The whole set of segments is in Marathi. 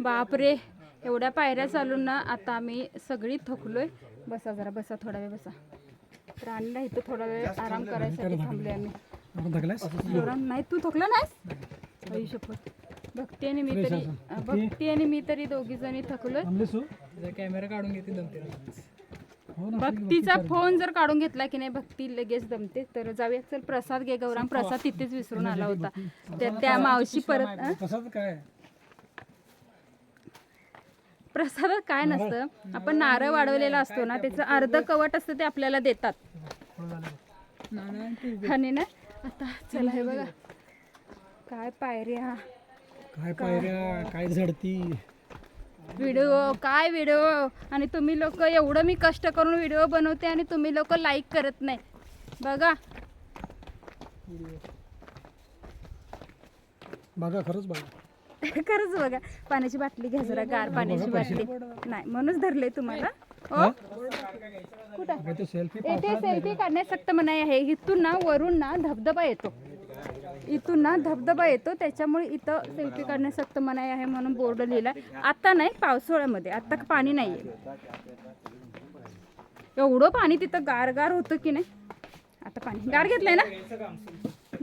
बापरे एवढ्या पायऱ्या चालून ना आता आम्ही सगळी थकलोय. बसा जरा बसा थोडा वेळ बसा. राणीला इथं थोडा वेळ आराम करायसाठी थांबलोय आम्ही. आपण थकलास जोरान नाही तू थकला नाहीस? आई शपथ भक्ती आणि मी तरी भक्ती आणि मी तरी दोघी जणी थकलोय. कॅमेरा काढून घेते दमते हो ना भक्तीचा फोन जर काढून घेतला की नाही भक्ती लगेच दमते. तर जाऊया चल प्रसाद घे गौराम प्रसाद तिथेच विसरून आला होता. त्या त्या मावशी परत काय? प्रसादात काय नसतं. आपण नारळ वाढवलेला असतो ना त्याचं अर्ध कवट असतं ते आपल्याला देतात. आणि ना आता चला हे बघा. काय पायऱ्या. काय पायऱ्या काय झडती. व्हिडिओ काय व्हिडिओ. आणि तुम्ही लोक एवढं मी कष्ट करून व्हिडिओ बनवते आणि तुम्ही लोक लाईक करत नाही. बघा. बघा खरंच बघा. खरंच बघा पाण्याची बाटली घ्या जरा गार पाण्याची बाटली. नाही म्हणूनच धरले तुम्हाला. हो? कुठं? काय ते सेल्फी येथे सेल्फी काढण्यास सक्त मनाई आहे. इथून ना वरून ना धबधबा येतो. इथून ना धबधबा येतो त्याच्यामुळे इथं सेल्फी काढण्यास सक्त मनाई आहे म्हणून बोर्ड लिहिला आता नाही पावसाळ्यामध्ये. आता पाणी नाहीये. एवढं पाणी तिथं गार गार होतं की नाही? आता पाणी. गार घेतलंय ना?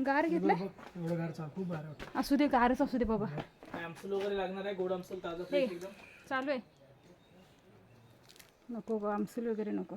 गार घेतलंय? एवढं गार चाल खूप गार वाटतं. असू दे गारच असू दे बाबा. आमसूल वगैरे लागणार आहे? गोड आमसूल ताजा चालू आहे. नको ग आमसूल वगैरे नको.